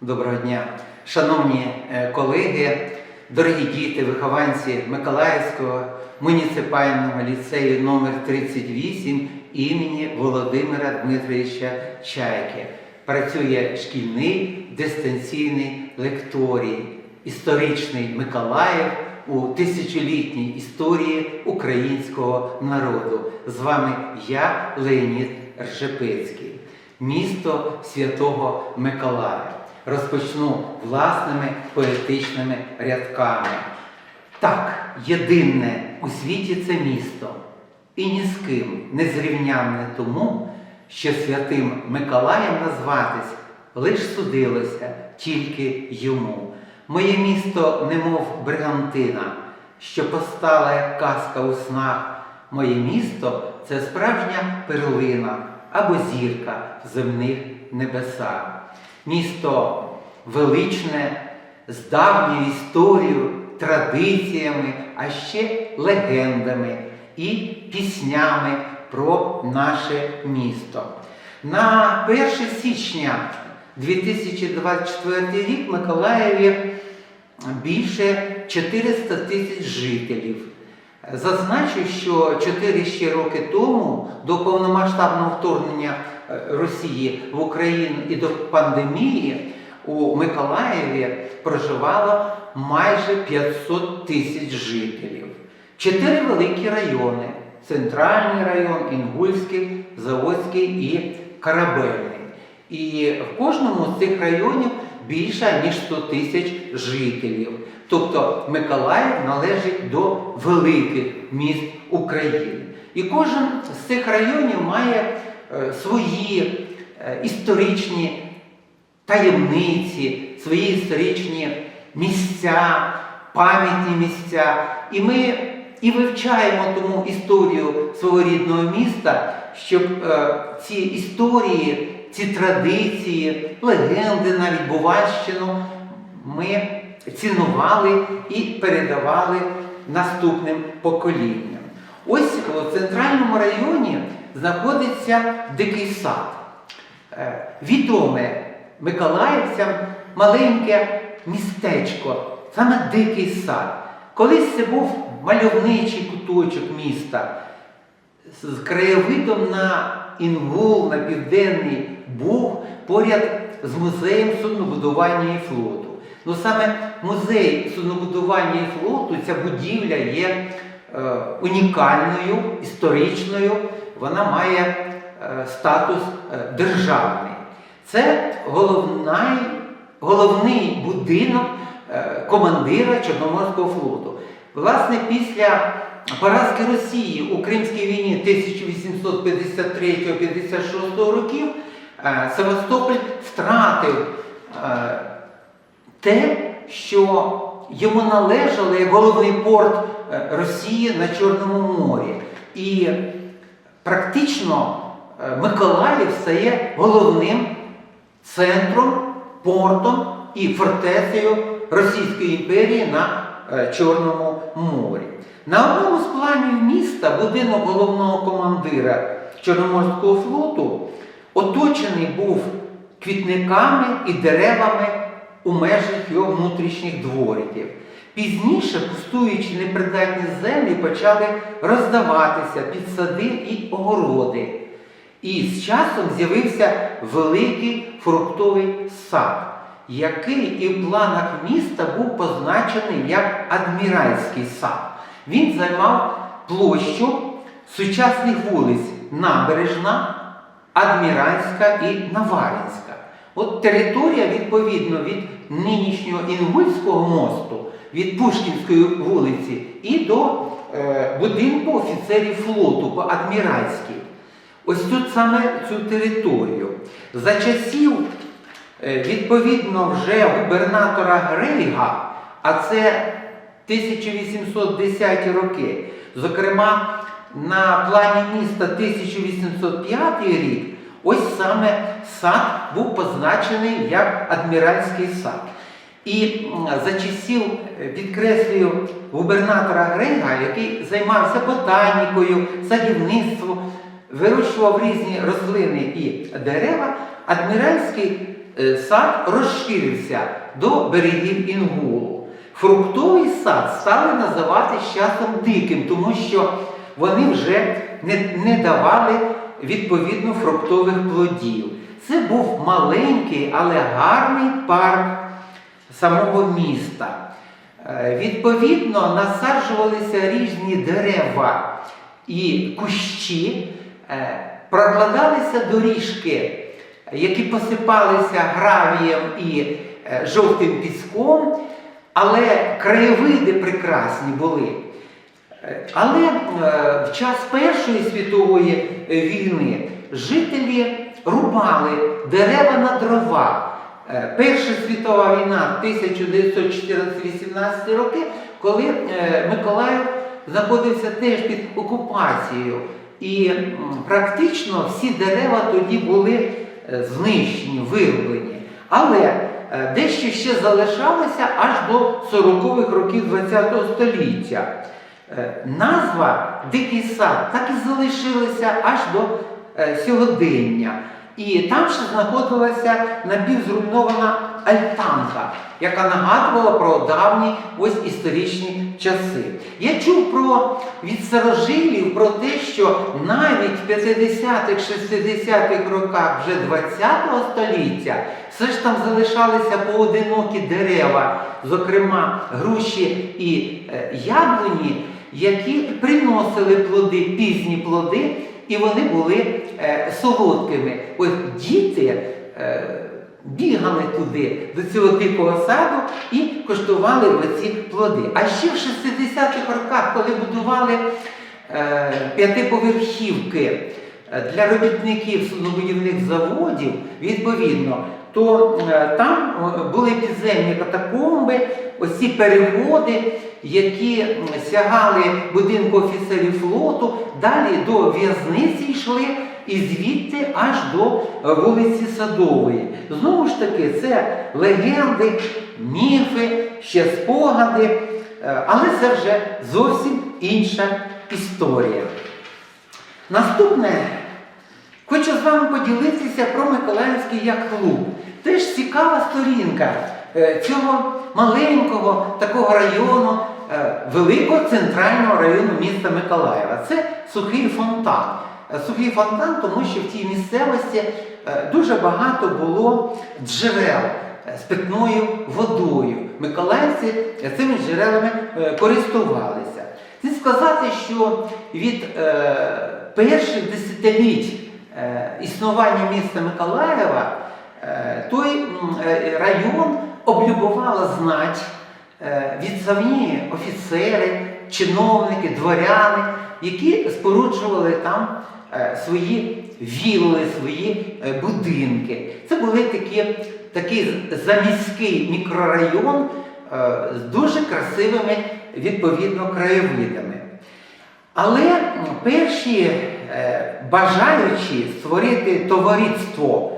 Доброго дня, шановні е, колеги, дорогі діти, вихованці Миколаївського муніципального ліцею номер 38 імені Володимира Дмитровича Чайки. Працює шкільний дистанційний лекторій, історичний Миколаїв у тисячолітній історії українського народу. З вами я, Леонід Ржепецький місто Святого Миколая. Розпочну власними поетичними рядками. Так, єдине у світі це місто, і ні з ким не зрівнянне тому, що святим Миколаєм назватись лиш судилося тільки йому. Моє місто, немов бригантина, що постала як казка у снах. Моє місто це справжня перлина або зірка в земних небесах. Місто величне, з давньою історією, традиціями, а ще легендами і піснями про наше місто. На 1 січня 2024 рік в Миколаєві більше 400 тисяч жителів. Зазначу, що 4 ще роки тому до повномасштабного вторгнення е, Росії в Україну і до пандемії у Миколаєві проживало майже 500 тисяч жителів. Чотири великі райони: Центральний район, Інгульський, Заводський і Корабельний. І в кожному з цих районів більше ніж 100 тисяч жителів. Тобто Миколаїв належить до великих міст України. І кожен з цих районів має е, свої е, історичні таємниці, свої історичні місця, пам'ятні місця. І ми і вивчаємо тому історію свого рідного міста, щоб е, ці історії, ці традиції, легенди, навіть Бувальщину ми цінували і передавали наступним поколінням. Ось у центральному районі знаходиться дикий сад. Е, Відоме миколаївцям маленьке містечко, саме дикий сад. Колись це був мальовничий куточок міста з краєвидом на Інгул, на Південний Буг, поряд з музеєм суднобудування і флоту. Ну саме музей суднобудування і флоту, ця будівля є е, унікальною, історичною, вона має е, статус е, державний. Це головний, головний будинок е, командира Чорноморського флоту. Власне, після поразки Росії у Кримській війні 1853-56 років е, Севастополь втратив е, те, що йому належало як головний порт е, Росії на Чорному морі. І практично е, Миколаїв стає головним центром, портом і фортецею Російської імперії на е, Чорному морі. На одному з планів міста будинок головного командира Чорноморського флоту оточений був квітниками і деревами у межах його внутрішніх двориків. Пізніше, пустуючи непридатні землі, почали роздаватися під сади і огороди. І з часом з'явився великий фруктовий сад, який і в планах міста був позначений як адміральський сад. Він займав площу сучасних вулиць Набережна, Адміральська і Наваринська. От територія, відповідно, від нинішнього Інгульського мосту, від Пушкінської вулиці і до е, будинку офіцерів флоту по Адміральській. Ось тут саме цю територію. За часів, е, відповідно, вже губернатора Грейга, а це 1810 роки, зокрема, на плані міста 1805 рік, ось саме сад був позначений як адміральський сад. І за часів, е, підкреслюю, губернатора Грейга, який займався ботанікою, садівництвом, вирощував різні рослини і дерева, адміральський е, сад розширився до берегів Інгулу. Фруктовий сад стали називати з часом диким, тому що вони вже не, не давали відповідно фруктових плодів. Це був маленький, але гарний парк самого міста. Е, Відповідно, насаджувалися різні дерева і кущі, е, прокладалися доріжки, які посипалися гравієм і е, жовтим піском, але краєвиди прекрасні були. Але е, в час Першої світової е, війни жителі рубали дерева на дрова. Е, Перша світова війна 1914-18 роки, коли Миколаїв знаходився теж під окупацією. І практично всі дерева тоді були знищені, вирублені. Але дещо ще залишалося аж до 40-х років ХХ століття. Е, Назва Дикий сад так і залишилася аж до е, сьогодення. І там ще знаходилася напівзруйнована альтанка, яка нагадувала про давні ось історичні часи. Я чув про від старожилів про те, що навіть в 50-х, 60-х роках вже 20-го століття все ж там залишалися поодинокі дерева, зокрема груші і е, яблуні, які приносили плоди, пізні плоди, і вони були е, солодкими. Ось діти е, бігали туди, до цього дикого саду, і коштували оці плоди. А ще в 60-х роках, коли будували е, п'ятиповерхівки е, для робітників суднобудівних заводів, відповідно, то е, там е, були підземні катакомби, ось ці переводи, які сягали будинку офіцерів флоту, далі до в'язниці йшли і звідти аж до вулиці Садової. Знову ж таки, це легенди, міфи, ще спогади, е, але це вже зовсім інша історія. Наступне Хочу з вами поділитися про Миколаївський яхт-клуб. Теж цікава сторінка цього маленького такого району, е, великого центрального району міста Миколаєва. Це сухий фонтан. Е, Сухий фонтан, тому що в цій місцевості е, дуже багато було джерел е, з питною водою. Миколаївці е, цими джерелами е, користувалися. Слід сказати, що від е, перших десятиліть е, існування міста Миколаєва е, той е, район облюбувала знать, е, відставні офіцери, чиновники, дворяни, які споруджували там е, свої вілли, свої е, будинки. Це були такі, такий заміський мікрорайон з дуже красивими відповідно краєвидами. Але перші бажаючі створити товариство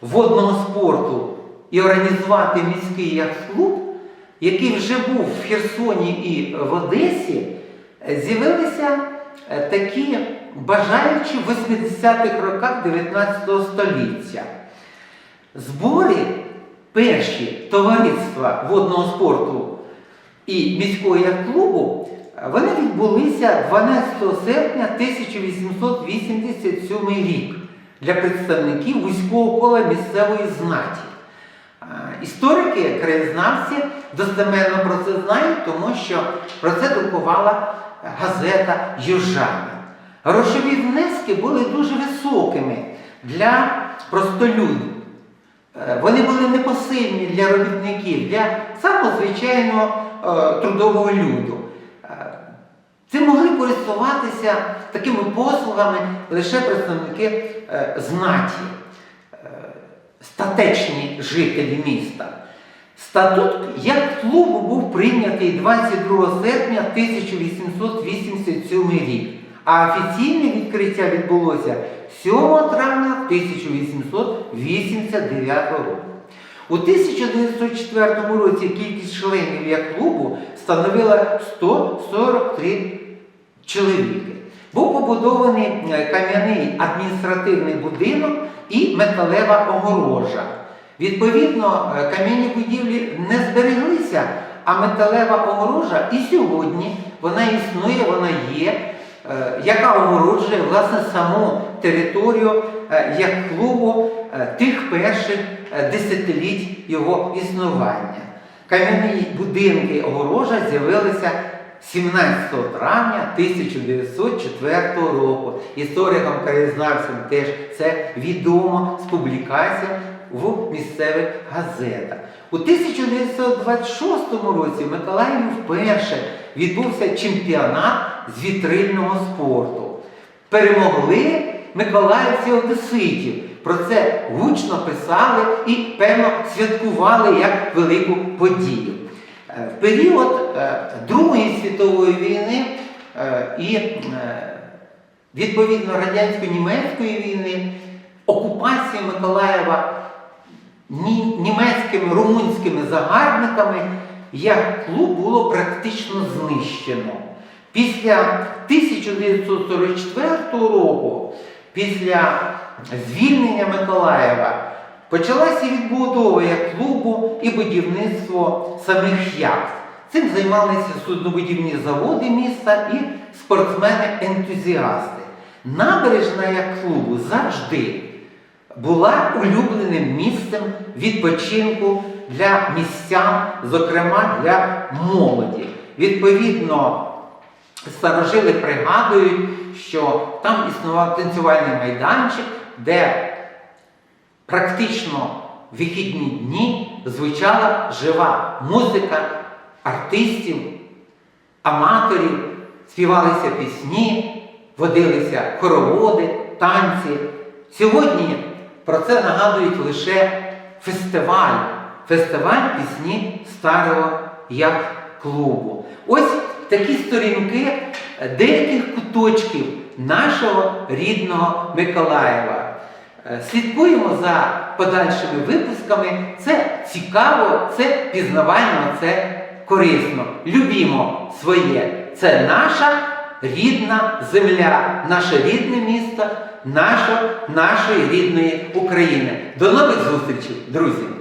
водного спорту і організувати міський яхт-клуб, який вже був в Херсоні і в Одесі, з'явилися е, такі бажаючі в 80-х роках 19 століття. Збори перші товариства водного спорту і міського яхт-клубу вони відбулися 12 серпня 1887 рік для представників вузького кола місцевої знаті. Історики, краєзнавці достеменно про це знають, тому що про це друкувала газета Южанин. Грошові внески були дуже високими для простолюдів. Е, Вони були непосильні для робітників, для самого звичайного е, трудового люду. Е, Цим могли користуватися такими послугами лише представники е, знаті, статечні жителі міста. Статут як клубу був прийнятий 22 серпня 1887 рік, а офіційне відкриття відбулося 7 травня 1889 року. У 1904 році кількість членів як клубу становила 143 чоловіки. Був побудований е, кам'яний адміністративний будинок і металева огорожа. Відповідно, е, кам'яні будівлі не збереглися, а металева огорожа і сьогодні вона існує, вона є, е, яка огороджує власне саму територію е, як клубу тих перших десятиліть його існування. Кам'яні будинки огорожа з'явилися 17 травня 1904 року. Історикам краєзнавцям теж це відомо з публікацій в місцевих газетах. У 1926 році в Миколаєві вперше відбувся чемпіонат з вітрильного спорту. Перемогли миколаївці одеситів. Про це гучно писали і, певно, святкували як велику подію. Е, В період е, Другої світової війни е, і відповідно радянсько-німецької війни окупація Миколаєва німецькими румунськими загарбниками як клуб було практично знищено. Після 1944 року, після звільнення Миколаєва, почалася відбудова як клубу і будівництво самих яхт. Цим займалися суднобудівні заводи міста і спортсмени-ентузіасти. Набережна як клубу завжди була улюбленим місцем відпочинку для містян, зокрема для молоді. Відповідно, старожили пригадують, що там існував танцювальний майданчик, де практично вихідні дні звучала жива музика артистів, аматорів, співалися пісні, водилися хороводи, танці. Сьогодні про це нагадують лише фестиваль, фестиваль пісні старого як клубу. Ось такі сторінки деяких куточків нашого рідного Миколаєва. Е, Слідкуємо за подальшими випусками. Це цікаво, це пізнавально, це корисно. Любімо своє. Це наша рідна земля, наше рідне місто, наша, нашої рідної України. До нових зустрічей, друзі!